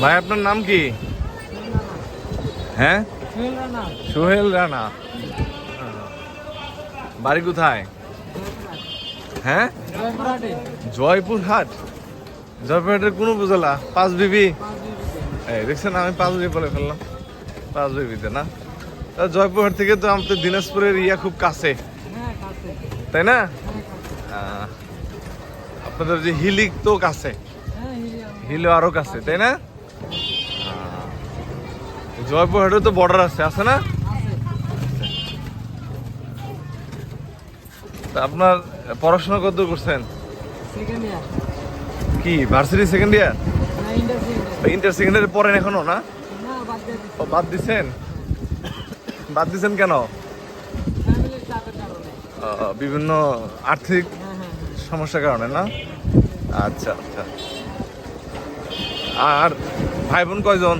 ভাই, আপনার নাম কি? হ্যাঁ? সোহেল রানা। বাড়ি কোথায়? হ্যাঁ? জয়পুরহাট। জয়পুরহাটের কোন উপজেলা? পাঁচ বিবি? দেখছেন, আমি পাঁচ বিবি বলে ফেললাম। পাঁচ বিবিতে না? তা জয়পুরহাট থেকে তো আমাদের দিনাজপুরের ইয়া খুব কাছে। তাই না? আপনাদের যে হিলিক তো কাছে। হিলো আরও কাছে তাই না? আহ, জয়পুরহাটে তো বর্ডার আছে আছে না? আপনার পড়াশোনা কত করছেন? কি varsity second year inter secondary পড়েন এখনও না? ও বাদ দিছেন? বাদ দিছেন কেন? বিভিন্ন আর্থিক সমস্যার কারণে না? আচ্ছা আচ্ছা। আর ভাই বোন কয়জন?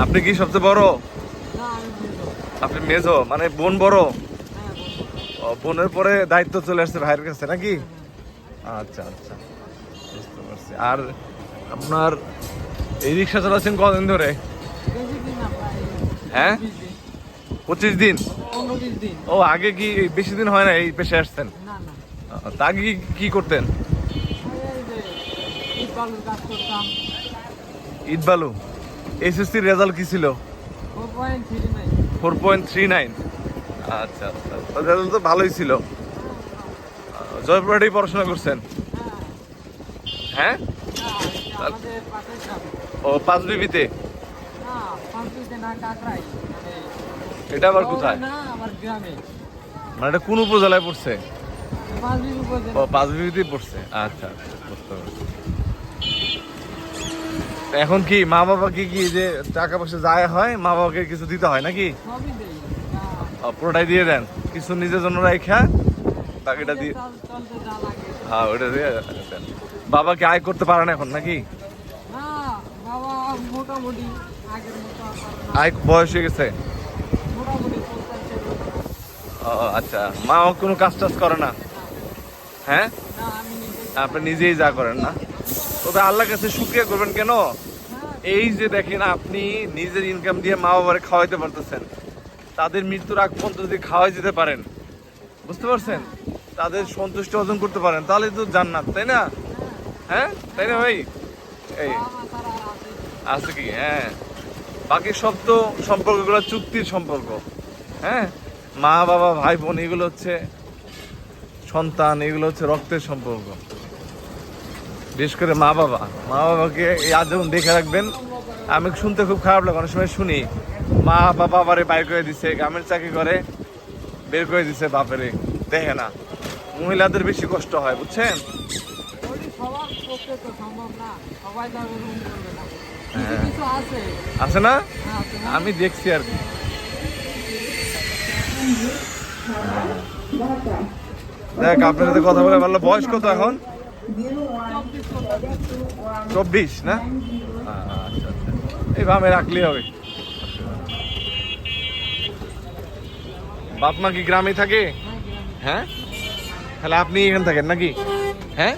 আপনি কি সবচেয়ে বড়? আপনি মেজো মানে বোন বড়? বোনের পরে দায়িত্ব চলে আসছে ভাইয়ের কাছে নাকি? আচ্ছা আচ্ছা। বুঝতে পারছি। আর আপনার এই রিক্সা চালাচ্ছেন কদিন ধরে? হ্যাঁ? পঁচিশ দিন? ও আগে কি বেশি দিন হয় না এই পেশে আসতেন? তা আগে কি- কি করতেন ঈদ বালু এসএসসির রেজাল্ট কি ছিল? ফোর পয়েন্ট থ্রি নাইন আচ্ছা আচ্ছা রেজাল্ট তো ভালোই ছিল। জয়পুরহাটেই পড়াশোনা করছেন? হ্যাঁ। ও পাঁচ বিবিতে? এটা আবার কোথায়? মানে এটা কোন উপজেলায় পড়ছে। ও পাঁচ বিবিতেই পড়ছে। আচ্ছা আচ্ছা বুঝতে পারছি। এখন কি মা বাবাকে কি যে টাকা পয়সা যায় হয় মা বাবাকে কিছু দিতে হয় নাকি? পুরোটাই দিয়ে দেন। কিছু নিজের জন্য রাইখা বাকিটা দিয়ে হ্যাঁ ওটা দিয়ে দেন। বাবা কি আয় করতে পারে না এখন নাকি। আয় বয়স হয়ে গেছে? আচ্ছা। মা কোনো কাজ টাজ করে না? হ্যাঁ? আপনি নিজেই যা করেন না? তবে আল্লাহর কাছে শুক্রিয়া করবেন কেন? এই যে দেখেন, আপনি নিজের ইনকাম দিয়ে মা বাবারে খাওয়াইতে পারতেছেন। তাদের মৃত্যুর আগ পর্যন্ত যদি খাওয়াই যেতে পারেন, বুঝতে পারছেন? তাদের সন্তুষ্টি অর্জন করতে পারেন, তাহলে তো জান্নাত, তাই না? হ্যাঁ? তাই না ভাই? এই? আছে কি? হ্যাঁ। বাকি সব তো সম্পর্কগুলো চুক্তির সম্পর্ক। হ্যাঁ? মা বাবা ভাই বোন এগুলো হচ্ছে সন্তান, এগুলো হচ্ছে রক্তের সম্পর্ক। বিশেষ করে মা বাবা। মা বাবাকে আজ যখন দেখে রাখবেন। আমি শুনতে খুব খারাপ লাগে অনেক সময় শুনি মা বাবা আবারে বাইর করে দিছে গ্রামের চাকরি করে বের করে দিছে বাপেরে। দেখে না। মহিলাদের বেশি কষ্ট হয় বুঝছেন? হ্যাঁ, আছে না? আমি দেখছি আর কি। দেখ আপনার সাথে কথা বলে ভালো। বয়স কত এখন? চব্বিশ করতে- চব্বিশ না আচ্ছা আচ্ছা এইভাবে রাখলেই হবে বাপ মা কি গ্রামে থাকে হ্যাঁ, গ্রামে। হ্যাঁ তাহলে আপনি এখানে থাকেন নাকি হ্যাঁ